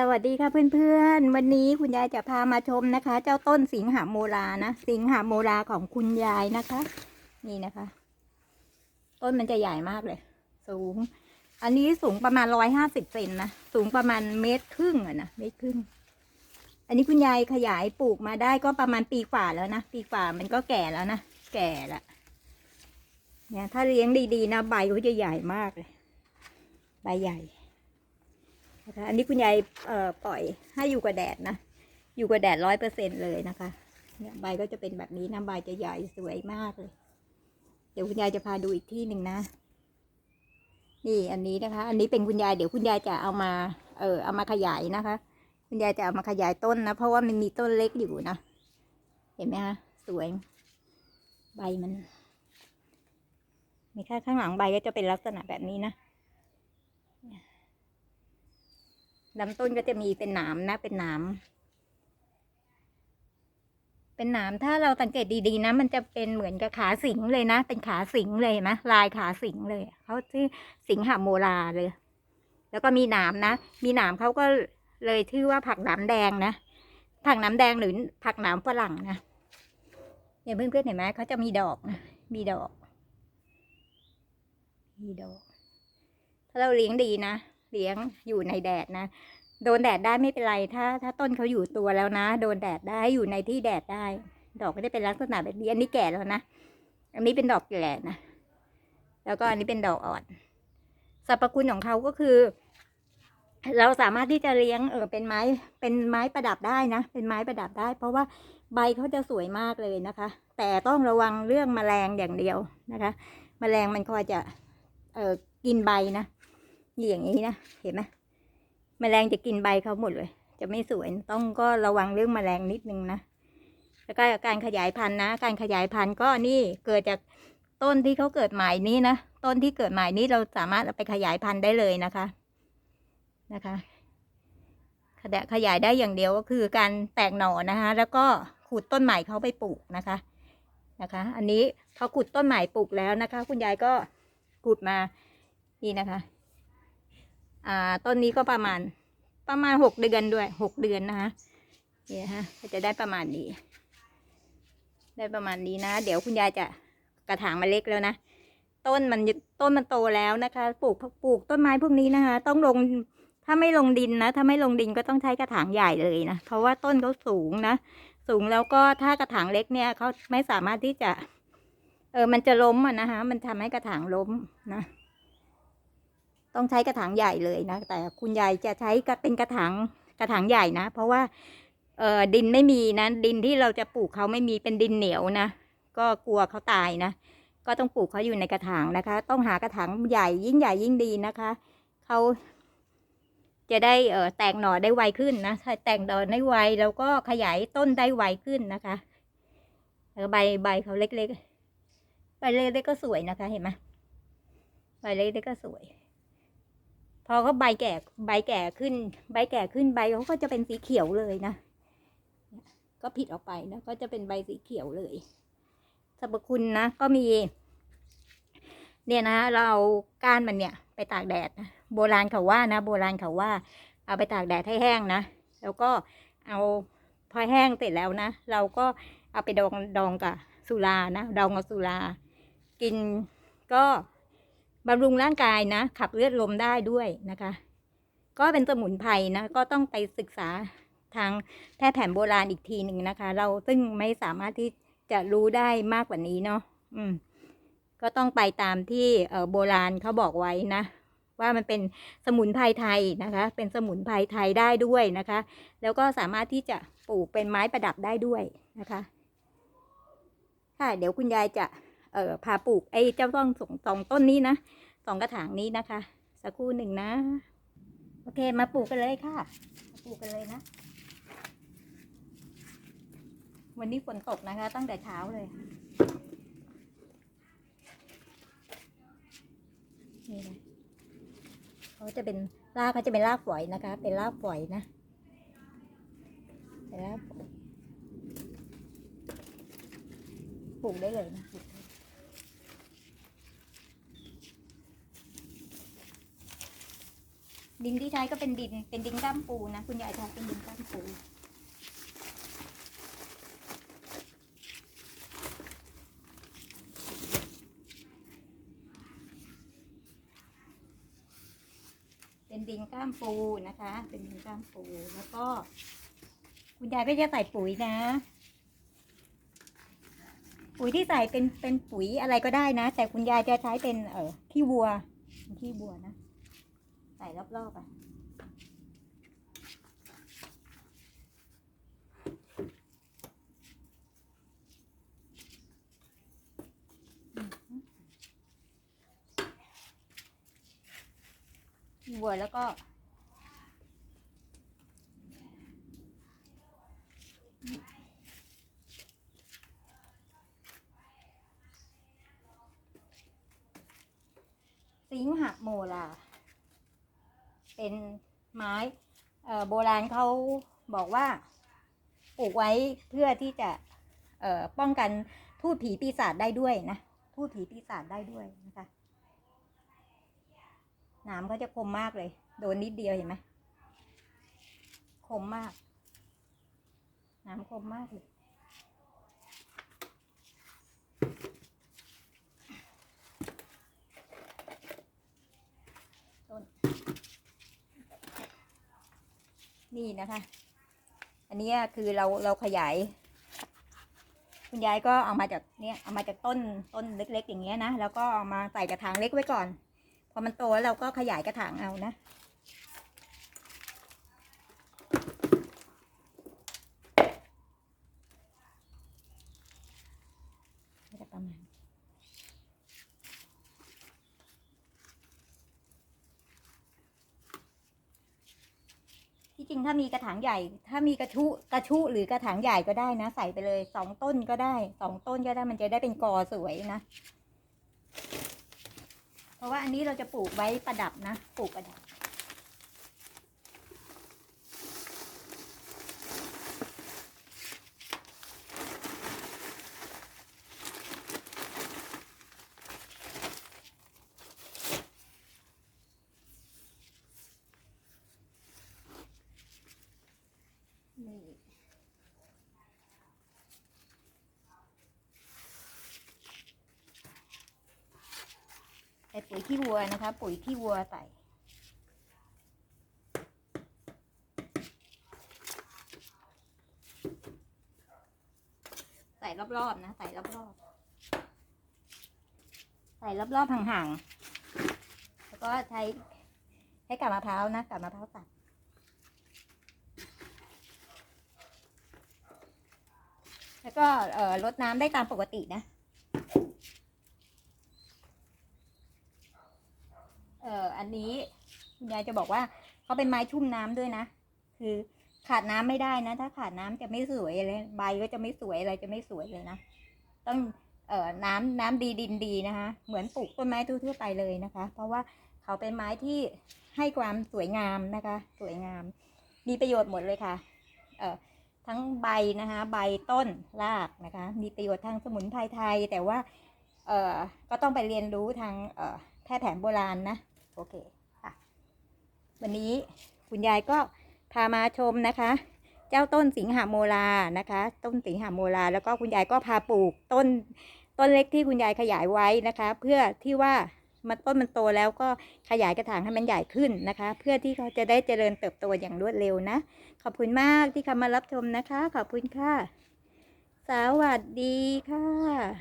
สวัสดีค่ะเพื่อนๆ วันนี้คุณยายจะพามาชมนะคะ เจ้าต้นสิงหาโมรานะ สิงหาโมราของคุณยายนะคะ นี่นะคะ ต้นมันจะใหญ่มากเลย สูง อันนี้สูงประมาณร้อยห้าสิบเซนนะ สูงประมาณเมตรครึ่งอะนะเมตรครึ่ง อันนี้คุณยายขยายปลูกมาได้ก็ประมาณปีกว่าแล้วนะ ปีกว่ามันก็แก่แล้วนะ แก่ละ เนี่ย ถ้าเลี้ยงดีๆนะใบเขาจะใหญ่มากเลย ใบใหญ่ นะคะอันนี้คุณยายปล่อยให้อยู่กับแดดนะ อยู่กับแดดร้อยเปอร์เซ็นเลยนะคะเนี่ยใบก็จะเป็นแบบนี้นะใบจะใหญ่สวยมากเลย เดี๋ยวคุณยายจะพาดูอีกที่หนึ่งนะ นี่อันนี้นะคะ อันนี้เป็นคุณยายเดี๋ยวคุณยายจะเอามาเออเอามาขยายนะคะ คุณยายจะเอามาขยายต้นนะ เพราะว่ามันมีต้นเล็กอยู่นะ เห็นไหมคะสวย ใบมันมีแค่ข้างหลังใบก็จะเป็นลักษณะแบบนี้นะ ลำต้นก็จะมีเป็นหนามนะ เป็นหนามเป็นหนามถ้าเราสังเกตดีๆนะ มันจะเป็นเหมือนกับขาสิงเลยนะ เป็นขาสิงเลยนไหมลายขาสิงเลยเขาชื่อสิงหาโมราเลย แล้วก็มีหนามนะ มีหนามเขาก็เลยชื่อว่าผักหนามแดงนะผักหนามแดงหรือผักหนามฝรั่งนะเนี่ยเพื่อนๆเห็นไหมเขาจะมีดอกนะมีดอก มีดอก ถ้าเราเลี้ยงดีนะ เลี้ยงอยู่ในแดดนะ โดนแดดได้ไม่เป็นไรถ้า ถ้าต้นเขาอยู่ตัวแล้วนะ โดนแดดได้อยู่ในที่แดดได้ ดอกก็จะเป็นลักษณะแบบนี้อันนี้แก่แล้วนะอันนี้เป็นดอกแก่นะแล้วก็อันนี้เป็นดอกอ่อนสรรพคุณของเขาก็คือ เราสามารถที่จะเลี้ยงเออเป็นไม้เป็นไม้ประดับได้นะ เป็นไม้ประดับได้ เพราะว่าใบเขาจะสวยมากเลยนะคะ แต่ต้องระวังเรื่องแมลงอย่างเดียวนะคะแมลงมันคอยจะเออกินใบนะ อย่างนี้นะ เห็นไหมแมลงจะกินใบเขาหมดเลย จะไม่สวย ต้องก็ระวังเรื่องแมลงนิดนึงนะ แล้วก็การขยายพันธุ์นะ การขยายพันธุ์ก็นี่เกิดจากต้นที่เขาเกิดใหม่นี้นะ ต้นที่เกิดใหม่นี้เราสามารถเอาไปขยายพันธุ์ได้เลยนะคะ นะคะ ขยายขยายได้อย่างเดียวก็คือการแตกหน่อนะคะ แล้วก็ขุดต้นใหม่เขาไปปลูกนะคะ นะคะ อันนี้พอขุดต้นใหม่ปลูกแล้วนะคะ คุณยายก็ขุดมา นี่นะคะ อ่าต้นนี้ก็ประมาณประมาณหกเดือนด้วยหกเดือนนะคะเนี่นะคะก็จะได้ประมาณนี้ ได้ประมาณนี้นะ เดี๋ยวคุณยายจะกระถางมาเล็กแล้วนะต้นมันต้นมันโตแล้วนะคะ ปลูกปลูกต้นไม้พวกนี้นะคะ ต้องลงถ้าไม่ลงดินนะ ถ้าไม่ลงดินก็ต้องใช้กระถางใหญ่เลยนะ เพราะว่าต้นเขาสูงนะ สูงแล้วก็ถ้ากระถางเล็กเนี่ยเขาไม่สามารถที่จะ เออมันจะล้มอะนะคะ มันทำให้กระถางล้มนะ ต้องใช้กระถางใหญ่เลยนะ แต่คุณยายจะใช้กระเป็นกระถางกระถางใหญ่นะ เพราะว่าเออดินไม่มีนะดินที่เราจะปลูกเขาไม่มีเป็นดินเหนียวนะ ก็กลัวเขาตายนะ ก็ต้องปลูกเขาอยู่ในกระถางนะคะ ต้องหากระถางใหญ่ยิ่งใหญ่ยิ่งดีนะคะเขาจะได้เออแตกหน่อได้ไวขึ้นนะถ้าแตกหน่อได้ไวแล้วก็ขยายต้นได้ไวขึ้นนะคะแล้วใบใบเขาเล็กๆใบเล็กๆก็สวยนะคะเห็นไหมใบเล็กๆก็สวย พอเขาใบแก่ใบแก่ขึ้น ใบแก่ขึ้นใบเขาก็จะเป็นสีเขียวเลยนะก็ผิดออกไปนะก็จะเป็นใบสีเขียวเลยสรรพคุณนะก็มี เนี่ยนะ เราเอาก้านมันเนี่ย ไปตากแดดนะโบราณเขาว่านะโบราณเขาว่า เอาไปตากแดดให้แห้งนะแล้วก็เอาพอแห้งเสร็จแล้วนะเราก็เอาไปดองดองกับสุรานะดองกับสุรา กินก็ บำรุงร่างกายนะ ขับเลือดลมได้ด้วยนะคะ ก็เป็นสมุนไพรนะ ก็ต้องไปศึกษาทางแพทย์แผนโบราณอีกทีหนึ่งนะคะ เราซึ่งไม่สามารถที่จะรู้ได้มากกว่านี้เนาะอืม ก็ต้องไปตามที่เโบราณเขาบอกไว้นะว่ามันเป็นสมุนไพรไทยนะคะ เป็นสมุนไพรไทยได้ด้วยนะคะ แล้วก็สามารถที่จะปลูกเป็นไม้ประดับได้ด้วยนะคะค่ะเดี๋ยวคุณยายจะเอ่อพาปลูกไอ้เจ้าต้นสองสองต้นนี้นะ สองกระถางนี้นะคะ สักครู่หนึ่งนะ โอเคมาปลูกกันเลยค่ะมาปลูกกันเลยนะ วันนี้ฝนตกนะคะ ตั้งแต่เช้าเลยนี่นะเขาจะเป็นรากเขาจะเป็นรากฝอยนะคะ เป็นรากฝอยนะเป็นรากฝอยปลูกได้เลยนะปลูก ดินที่ใช้ก็เป็นดิน เป็นดินก้ามปูนะ คุณยายใช้เป็นดินก้ามปูเป็นดินก้ามปูนะคะ เป็นดินก้ามปู แล้วก็ คุณยายก็จะใส่ปุ๋ยนะ ปุ๋ยที่ใส่เป็นเป็นปุ๋ยอะไรก็ได้นะ แต่คุณยายจะใช้เป็นเออขี้วัวขี้วัวนะ ใส่รอบๆอะขี้วัวแล้วก็สิงหะโมลา เป็นไม้โบราณเขาบอกว่าปลูกไว้เพื่อที่จะป้องกันทูตผีปีศาจได้ด้วยนะทูตผีปีศาจได้ด้วยนะคะหนามเขาจะคมมากเลย โดนนิดเดียวเห็นไหมคมมากหนามคมมากเลย นี่นะคะ อันนี้คือเราเราขยาย คุณยายก็เอามาจากเนี่ยเอามาจากต้นต้นเล็ก ๆ อย่างเงี้ยนะแล้วก็เอามาใส่กระถางเล็กไว้ก่อน พอมันโตแล้วเราก็ขยายกระถางเอานะจะประมาณ ริงถ้ามีกระถางใหญ่ ถ้ามีกระชุกระชุหรือกระถางใหญ่ก็ได้นะ ใส่ไปเลยสองต้นก็ได้สองต้นก็ได้มันจะได้เป็นกอสวยนะ เพราะว่าอันนี้เราจะปลูกไว้ประดับนะ ปลูกประดับ นี่ใส่ ปุ๋ยขี้วัวนะคะ ปุ๋ยขี้วัวใส่ใส่รอบๆนะ ใส่รอบๆใส่รอบๆห่างๆแล้วก็ใช้ใช้กาบมะพร้าวนะกาบมะพร้าวสับแล้วก็ลดน้ำได้ตามปกตินะ เอ่ออันนี้คุณยายจะบอกว่าเขาเป็นไม้ชุ่มน้ำด้วยนะ คือขาดน้ำไม่ได้นะ ถ้าขาดน้ำจะไม่สวยเลยใบก็จะไม่สวยอะไรจะไม่สวยเลยนะต้องเอ่อน้ำน้ำดีดินดีนะคะเหมือนปลูกต้นไม้ทั่วไปเลยนะคะ เพราะว่าเขาเป็นไม้ที่ให้ความสวยงามนะคะ สวยงาม มีประโยชน์หมดเลยค่ะเอ่อทั้งใบนะคะใบต้นรากนะคะ มีประโยชน์ทางสมุนไพรไทย แต่ว่าเอ่อก็ต้องไปเรียนรู้ทางเอ่อแพทย์แผนโบราณนะ โอเคค่ะ วันนี้คุณยายก็พามาชมนะคะ เจ้าต้นสิงหาโมลานะคะ ต้นสิงหาโมลา แล้วก็คุณยายก็พาปลูกต้นต้นเล็กที่คุณยายขยายไว้นะคะ เพื่อที่ว่ามันต้นมันโตแล้วก็ขยายกระถางให้มันใหญ่ขึ้นนะคะ เพื่อที่เขาจะได้เจริญเติบโตอย่างรวดเร็วนะ ขอบคุณมากที่เข้ามารับชมนะคะ ขอบคุณค่ะ สวัสดีค่ะ